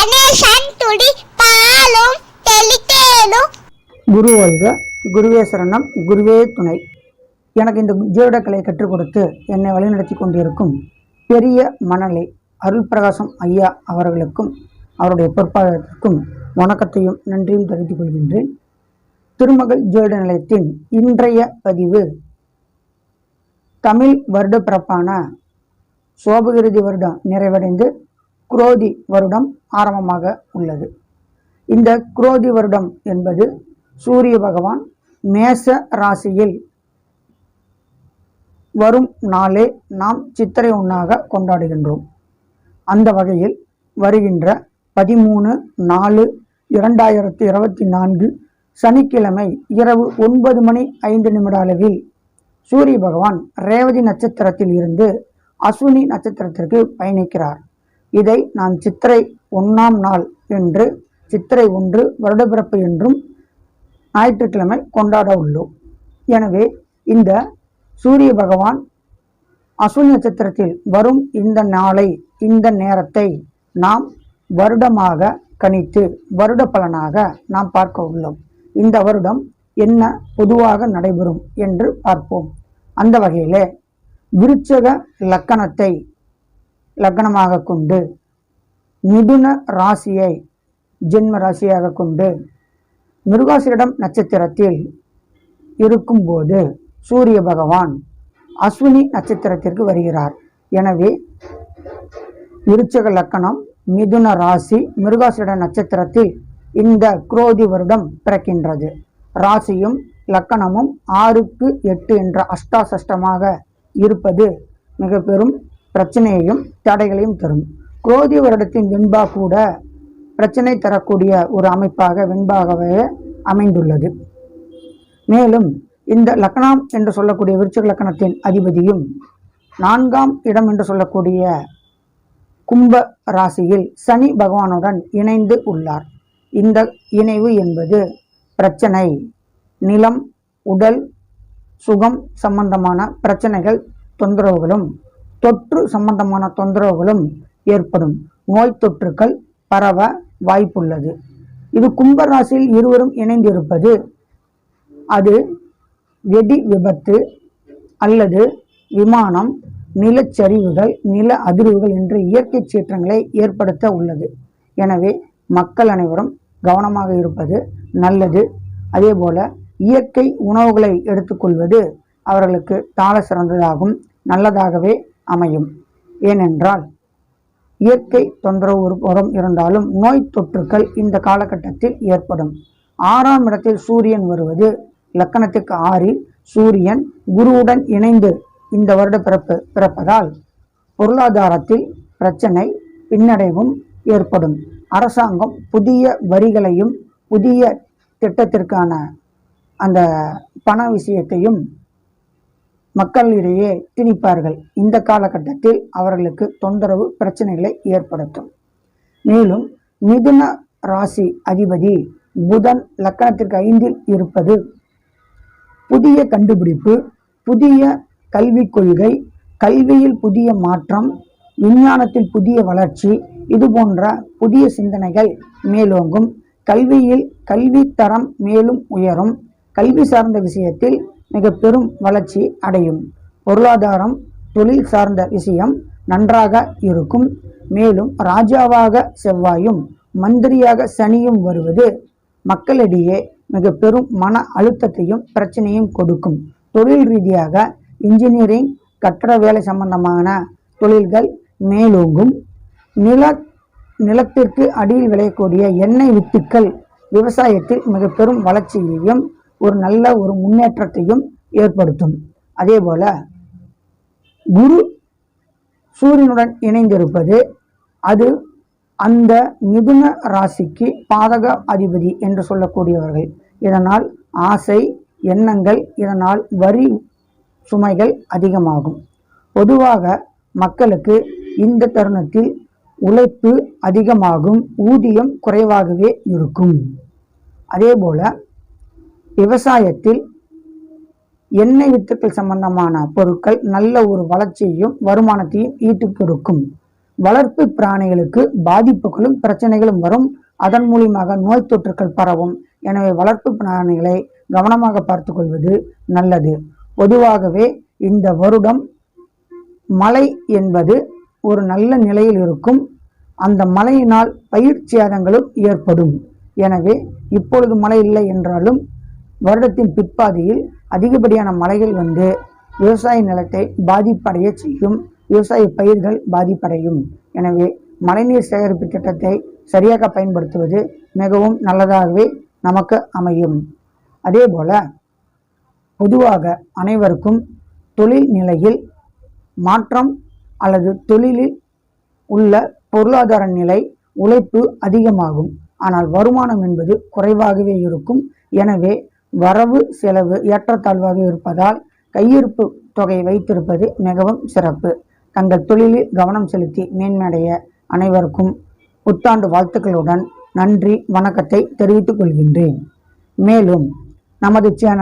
கணேசன் துடி பாலும் தெளித்தேனும். குரு வாழ்க குருவே சரணம் குருவே துணை. எனக்கு இந்த ஜோடக்கலை கற்றுக் கொடுத்து என்னை வழிநடத்தி கொண்டிருக்கும் பெரிய மணலை அருள் பிரகாசம் ஐயா அவர்களுக்கும் அவருடைய பொறுப்பாளருக்கும் வணக்கத்தையும் நன்றியும் தெரிவித்துக் கொள்கின்றேன். திருமகள் ஜோட நிலையத்தின் இன்றைய பதிவு தமிழ் வருட பிறப்பான சோபகிருதி வருடம் நிறைவடைந்து குரோதி வருடம் ஆரம்பமாக உள்ளது. இந்த குரோதி வருடம் என்பது சூரிய பகவான் மேச ராசியில் வரும் நாளே நாம் சித்திரை ஒன்றாக கொண்டாடுகின்றோம். அந்த வகையில் வருகின்ற பதிமூணு நாலு இரண்டாயிரத்தி இருபத்தி நான்கு சனிக்கிழமை இரவு ஒன்பது மணி ஐந்து நிமிட அளவில் சூரிய பகவான் ரேவதி நட்சத்திரத்தில் இருந்து அஸ்வினி நட்சத்திரத்திற்கு பயணிக்கிறார். இதை நாம் சித்திரை ஒன்றாம் நாள் என்று சித்திரை ஒன்று வருடப்பிறப்பு என்றும் ஞாயிற்றுக்கிழமை கொண்டாட உள்ளோம். எனவே இந்த சூரிய பகவான் அஸ்வினி நட்சத்திரத்தில் வரும் இந்த நாளை இந்த நேரத்தை நாம் வருடமாக கணித்து வருட பலனாக நாம் பார்க்க உள்ளோம். இந்த வருடம் என்ன பொதுவாக நடைபெறும் என்று பார்ப்போம். அந்த வகையிலே விருச்சக லக்கணத்தை லக்னமாக கொண்டு மிதுன ராசியை ஜென்ம ராசியாக கொண்டு மிருகாசிரிடம் நட்சத்திரத்தில் இருக்கும்போது சூரிய பகவான் அஸ்வினி நட்சத்திரத்திற்கு வருகிறார். எனவே விருச்சக லக்கணம் மிதுன ராசி மிருகாசிரிட நட்சத்திரத்தில் இந்த குரோதி வருடம் பிறக்கின்றது. ராசியும் லக்கணமும் ஆறுக்கு எட்டு என்ற அஷ்டாசஷ்டமாக இருப்பது மிக பெரும் பிரச்சனையையும் தடைகளையும் தரும். குரோதி வருடத்தின் வெண்பா கூட பிரச்சனை தரக்கூடிய ஒரு அமைப்பாக வெண்பாகவே அமைந்துள்ளது. மேலும் இந்த லக்னம் என்று சொல்லக்கூடிய விருச்சிக லக்கணத்தின் அதிபதியும் நான்காம் இடம் என்று சொல்லக்கூடிய கும்ப ராசியில் சனி பகவானுடன் இணைந்து உள்ளார். இந்த இணைவு என்பது பிரச்சனை நிலம் உடல் சுகம் சம்பந்தமான பிரச்சனைகள் தொந்தரவுகளும் தொற்று சம்பந்தமான தொந்தரவுகளும் ஏற்படும். நோய் தொற்றுக்கள் பரவ வாய்ப்புள்ளது. இது கும்ப ராசியில் இருவரும் இணைந்திருப்பது அது வெடி விபத்து அல்லது விமானம் நிலச்சரிவுகள் நில அதிர்வுகள் என்ற இயற்கை சீற்றங்களை ஏற்படுத்த உள்ளது. எனவே மக்கள் அனைவரும் கவனமாக இருப்பது நல்லது. அதேபோல இயற்கை உணவுகளை எடுத்துக்கொள்வது அவர்களுக்கு தாழ சிறந்ததாகும். நல்லதாகவே அமையும். ஏனென்றால் இயற்கை தொந்தரவு ஒரு புறம் இருந்தாலும் நோய் தொற்றுக்கள் இந்த காலகட்டத்தில் ஏற்படும். ஆறாம் இடத்தில் சூரியன் வருவது லக்கணத்துக்கு ஆறில் சூரியன் குருவுடன் இணைந்து இந்த வருட பிறப்பு பிறப்பதால் பொருளாதாரத்தில் பிரச்சனை பின்னடைவும் ஏற்படும். அரசாங்கம் புதிய வரிகளையும் புதிய திட்டத்திற்கான அந்த பண விஷயத்தையும் மக்களிடையே திணிப்பார்கள். இந்த காலகட்டத்தில் அவர்களுக்கு தொந்தரவு பிரச்சனைகளை ஏற்படுத்தும். மேலும் மிதுன ராசி அதிபதி புதன் லக்கணத்திற்கு ஐந்தில் இருப்பது புதிய கண்டுபிடிப்பு புதிய கல்விக் கொள்கை கல்வியில் புதிய மாற்றம் விஞ்ஞானத்தில் புதிய வளர்ச்சி இது போன்ற புதிய சிந்தனைகள் மேலோங்கும். கல்வியில் கல்வி தரம் மேலும் உயரும். கல்வி சார்ந்த விஷயத்தில் மிக பெரும் வளர்ச்சி அடையும். பொருளாதாரம் தொழில் சார்ந்த விஷயம் நன்றாக இருக்கும். மேலும் ராஜாவாக செவ்வாயும் மந்திரியாக சனியும் வருவது மக்களிடையே மிக பெரும் மன அழுத்தத்தையும் பிரச்சனையும் கொடுக்கும். தொழில் ரீதியாக இன்ஜினியரிங் கட்டட வேலை சம்பந்தமான தொழில்கள் மேலோங்கும். நில நிலத்திற்கு அடியில் விளையக்கூடிய எண்ணெய் வித்துக்கள் விவசாயத்தில் மிக பெரும் வளர்ச்சியையும் ஒரு நல்ல ஒரு முன்னேற்றத்தையும் ஏற்படுத்தும். அதே போல குரு சூரியனுடன் இணைந்திருப்பது அது அந்த மிதுன ராசிக்கு பாதக அதிபதி என்று சொல்லக்கூடியவர்கள். இதனால் ஆசை எண்ணங்கள் இதனால் வரி சுமைகள் அதிகமாகும். பொதுவாக மக்களுக்கு இந்த தருணத்தில் உழைப்பு அதிகமாகும் ஊதியம் குறைவாகவே இருக்கும். அதே போல் விவசாயத்தில் எண்ணெய் வித்துக்கள் சம்பந்தமான பொருட்கள் நல்ல ஒரு வளர்ச்சியையும் வருமானத்தையும் ஈட்டுக் கொடுக்கும். வளர்ப்பு பிராணிகளுக்கு பாதிப்புகளும் பிரச்சனைகளும் வரும். அதன் மூலியமாக நோய் தொற்றுக்கள் பரவும். எனவே வளர்ப்பு பிராணிகளை கவனமாக பார்த்து கொள்வது நல்லது. பொதுவாகவே இந்த வருடம் மழை என்பது ஒரு நல்ல நிலையில் இருக்கும். அந்த மழையினால் பயிர் சேதங்களும் ஏற்படும். எனவே இப்பொழுது மழை இல்லை என்றாலும் வருடத்தின் பிற்பாதியில் அதிகப்படியான மழைகள் வந்து விவசாய நிலத்தை பாதிப்படைய செய்யும். விவசாய பயிர்கள் பாதிப்படையும். எனவே மழைநீர் சேகரிப்பு திட்டத்தை சரியாக பயன்படுத்துவது மிகவும் நல்லதாகவே நமக்கு அமையும். அதேபோல பொதுவாக அனைவருக்கும் தொழில் நிலையில் மாற்றம் அல்லது தொழிலில் உள்ள பொருளாதார நிலை உழைப்பு அதிகமாகும். ஆனால் வருமானம் என்பது குறைவாகவே இருக்கும். எனவே வரவு செலவு ஏற்றத்தாழ்வாக இருப்பதால் கையிருப்பு தொகை வைத்திருப்பது மிகவும் சிறப்பு. தங்கள் தொழிலில் கவனம் செலுத்தி மேன்மையடைய அனைவருக்கும் புத்தாண்டு வாழ்த்துக்களுடன் நன்றி வணக்கத்தை தெரிவித்துக் கொள்கின்றேன். மேலும் நமது சேனல்